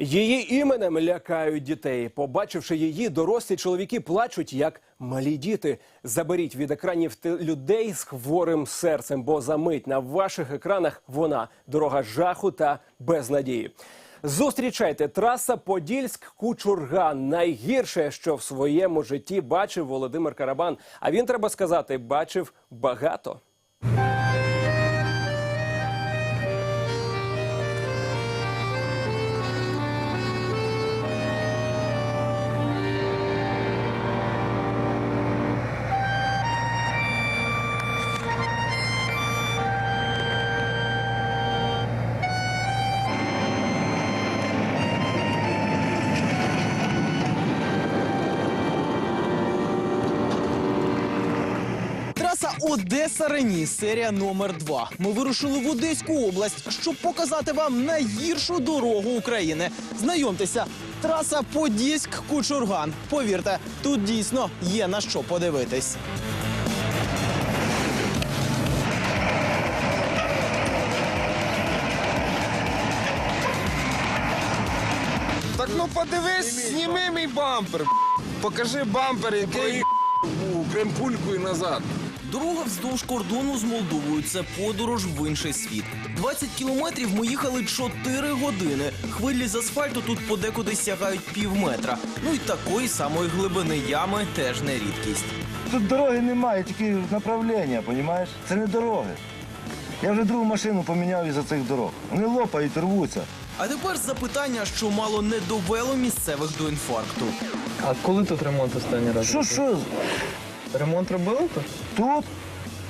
Її іменем лякають дітей. Побачивши її, дорослі чоловіки плачуть як малі діти. Заберіть від екранів людей з хворим серцем, бо за мить на ваших екранах вона дорога жаху та безнадії. Зустрічайте траса Подільськ-Кучурган. Найгірше, що в своєму житті бачив Володимир Карабан. А він треба сказати, бачив багато. Траса Одеса Рені, серія номер 2 Ми вирушили в Одеську область, щоб показати вам найгіршу дорогу України. Знайомтеся, траса Подільськ-Кучурган. Повірте, тут дійсно є на що подивитись. Так ну подивись, зніми мій бампер. Покажи бампер, який у Кремпульку і назад. Дорога вздовж кордону з Молдовою це подорож в інший світ. 20 кілометрів ми їхали 4 години. Хвилі з асфальту тут подекуди сягають пів метра. Ну і такої самої глибини ями теж не рідкість. Тут дороги немає, тільки направлення, понімаєш? Це не дороги. Я вже другу машину поміняв із-за цих дорог. Вони лопають, рвуться. А тепер запитання, що мало не довело місцевих до інфаркту. А коли тут ремонт останній раз? Що, що? Ремонт робили тут? Тут?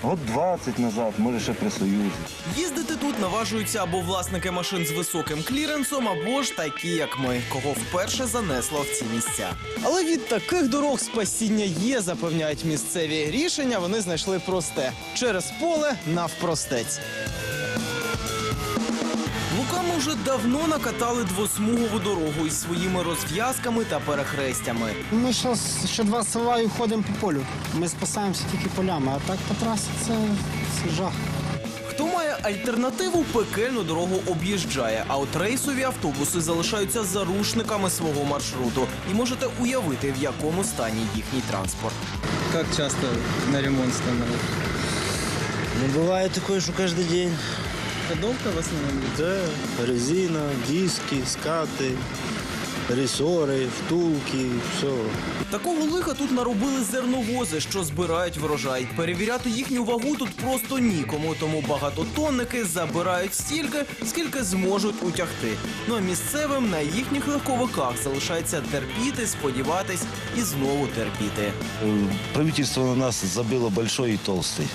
От 20 назад, може ще при Союзі. Їздити тут наважуються або власники машин з високим кліренсом, або ж такі, як ми, кого вперше занесло в ці місця. Але від таких дорог спасіння є, запевняють місцеві. Рішення вони знайшли просте через поле навпростець. Лукам уже давно накатали двосмугову дорогу із своїми розв'язками та перехрестями. Ми зараз ще два села і ходимо по полю. Ми спасаємося тільки полями, а так по трасі це, це жах. Хто має альтернативу, пекельну дорогу об'їжджає, а от рейсові автобуси залишаються зарушниками свого маршруту. І можете уявити, в якому стані їхній транспорт. Як часто на ремонт становить? Ну, буває таке, що кожен день. Ходовка в основному? Да, резина, диски, скати, ресори, втулки, все. Такого лиха тут наробили зерновози, що збирають врожай. Перевіряти їхню вагу тут просто нікому, тому багатотонники забирають стільки, скільки зможуть утягти. Ну а місцевим на їхніх легковиках залишається терпіти, сподіватись і знову терпіти. Правительство на нас забило большой і толстий.